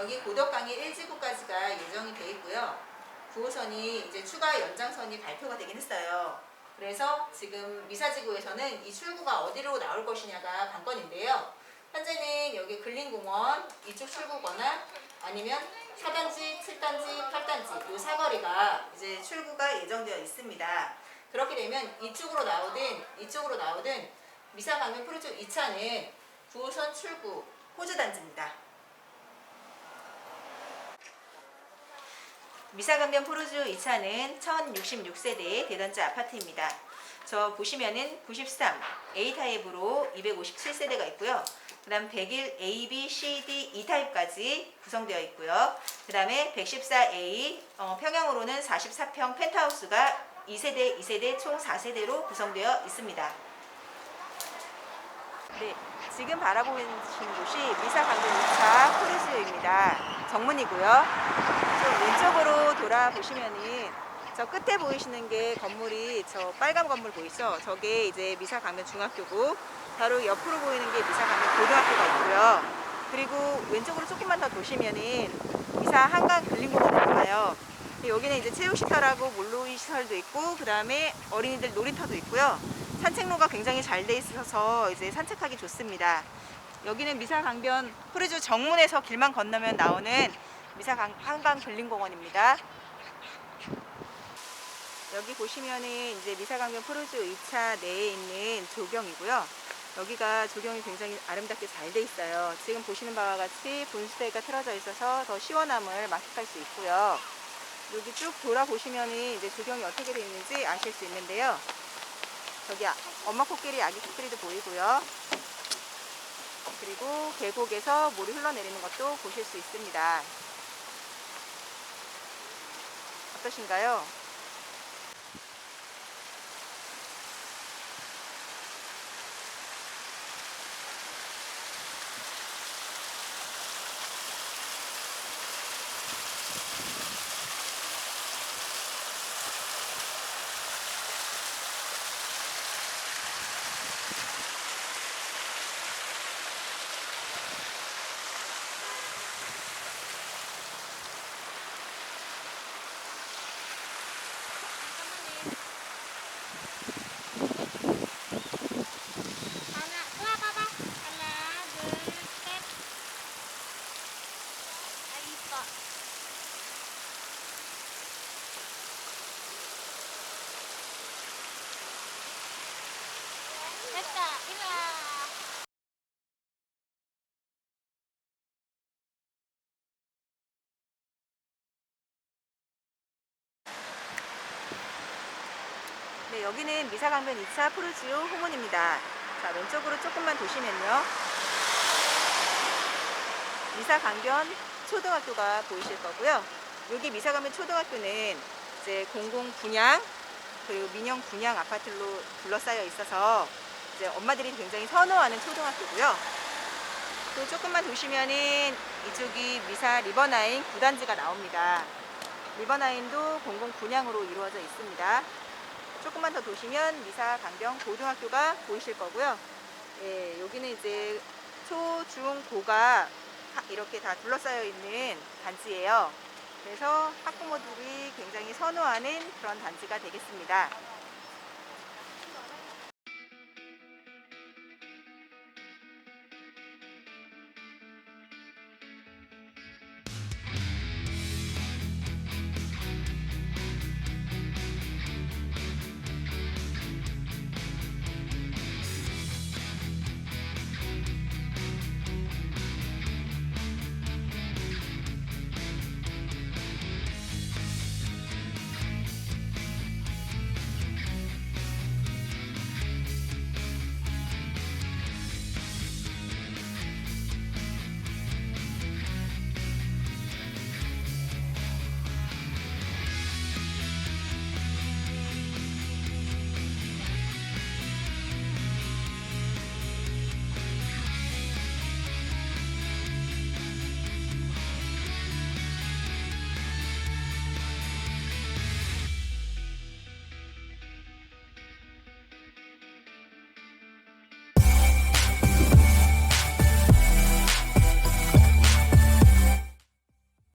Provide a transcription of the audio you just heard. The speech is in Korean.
여기 고덕강이 1지구까지가 예정이 돼 있고요. 9호선이 이제 추가 연장선이 발표가 되긴 했어요. 그래서 지금 미사지구에서는 이 출구가 어디로 나올 것이냐가 관건인데요. 현재는 여기 근린공원 이쪽 출구거나 아니면 4단지, 7단지, 8단지 이 사거리가 이제 출구가 예정되어 있습니다. 그렇게 되면 이쪽으로 나오든 이쪽으로 나오든 미사강변 프로젝트 2차는 9호선 출구 호주단지입니다. 미사강변 포르주 2차는 1066세대의 대단지 아파트입니다. 저 보시면은 93 A 타입으로 257세대가 있고요. 그 다음 101 A, B, C, D, E 타입까지 구성되어 있고요. 그 다음에 114A 어, 평형으로는 44평 펜트하우스가 2세대, 2세대 총 4세대로 구성되어 있습니다. 네, 지금 바라보고 계신 곳이 미사강변 2차 포르주입니다. 정문이고요. 좀 왼쪽으로 돌아보시면은 저 끝에 보이시는 게 건물이 저 빨간 건물 보이죠? 저게 이제 미사강변 중학교고 바로 옆으로 보이는 게 미사강변 고등학교가 있고요. 그리고 왼쪽으로 조금만 더 도시면은 미사 한강 근린공원이 나와요. 여기는 이제 체육시설하고 몰로이 시설도 있고 그 다음에 어린이들 놀이터도 있고요. 산책로가 굉장히 잘 돼 있어서 이제 산책하기 좋습니다. 여기는 미사강변 프르주 정문에서 길만 건너면 나오는 미사 강- 한강 근린공원입니다. 여기 보시면은 이제 미사강변 프로즈 2차 내에 있는 조경이고요. 여기가 조경이 굉장히 아름답게 잘 돼 있어요. 지금 보시는 바와 같이 분수대가 틀어져 있어서 더 시원함을 만끽할 수 있고요. 여기 쭉 돌아보시면은 이제 조경이 어떻게 되어 있는지 아실 수 있는데요. 저기 아- 엄마 코끼리, 아기 코끼리도 보이고요. 그리고 계곡에서 물이 흘러내리는 것도 보실 수 있습니다. 어떠신가요? 하나, 우와, 봐봐. 하나, 둘, 셋. 아, 이뻐. 됐다, 와. 네, 여기는 미사강변 2차 푸르지오 홍문입니다. 자, 왼쪽으로 조금만 도시면요. 미사강변 초등학교가 보이실 거고요. 여기 미사강변 초등학교는 이제 공공 분양 그리고 민영 분양 아파트로 둘러싸여 있어서 이제 엄마들이 굉장히 선호하는 초등학교고요. 또 조금만 도시면은 이쪽이 미사 리버나인 9단지가 나옵니다. 리버나인도 공공 분양으로 이루어져 있습니다. 조금만 더 도시면 미사 강경 고등학교가 보이실 거고요. 예, 여기는 이제 초, 중, 고가 하- 이렇게 다 둘러싸여 있는 단지예요. 그래서 학부모들이 굉장히 선호하는 그런 단지가 되겠습니다.